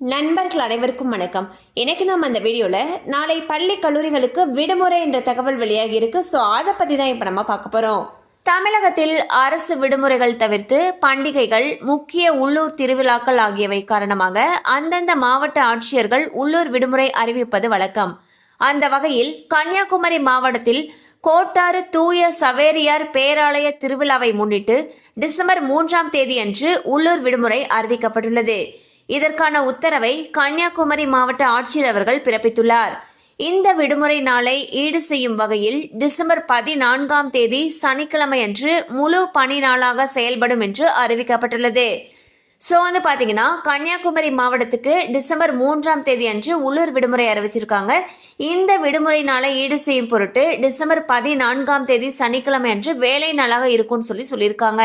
நண்பர்கள் அனைவருக்கும் வணக்கம். இன்னைக்கு நம்ம அந்த வீடியோவில் நாளை பள்ளி கல்லூரிகளுக்கு விடுமுறை என்ற தகவல் வெளியாகி இருக்கு. ஸோ அதை பற்றி தான் இப்போ நம்ம பார்க்க போகிறோம் தமிழகத்தில் அரசு விடுமுறைகள் தவிர்த்து பண்டிகைகள் முக்கிய உள்ளூர் திருவிழாக்கள் ஆகியவை காரணமாக அந்தந்த மாவட்ட ஆட்சியர்கள் உள்ளூர் விடுமுறை அறிவிப்பது வழக்கம். அந்த வகையில் கன்னியாகுமரி மாவட்டத்தில் கோட்டாறு தூய சவேரியார் பேராலய திருவிழாவை முன்னிட்டு டிசம்பர் மூன்றாம் தேதி அன்று உள்ளூர் விடுமுறை அறிவிக்கப்பட்டுள்ளது. இதற்கான உத்தரவை கன்னியாகுமரி மாவட்ட ஆட்சியர் அவர்கள் பிறப்பித்துள்ளார். இந்த விடுமுறை நாளை ஈடு செய்யும் வகையில் டிசம்பர் பதினான்காம் தேதி சனிக்கிழமை அன்று முழு பணி நாளாக செயல்படும் என்று அறிவிக்கப்பட்டுள்ளது. ஸோ வந்து பார்த்தீங்கன்னா கன்னியாகுமரி மாவட்டத்துக்கு டிசம்பர் மூன்றாம் தேதி அன்று உள்ளூர் விடுமுறை அறிவிச்சிருக்காங்க. இந்த விடுமுறை நாளை ஈடு செய்யும் பொருட்டு டிசம்பர் பதினான்காம் தேதி சனிக்கிழமை அன்று வேலை நாளாக இருக்கும்னு சொல்லி சொல்லியிருக்காங்க.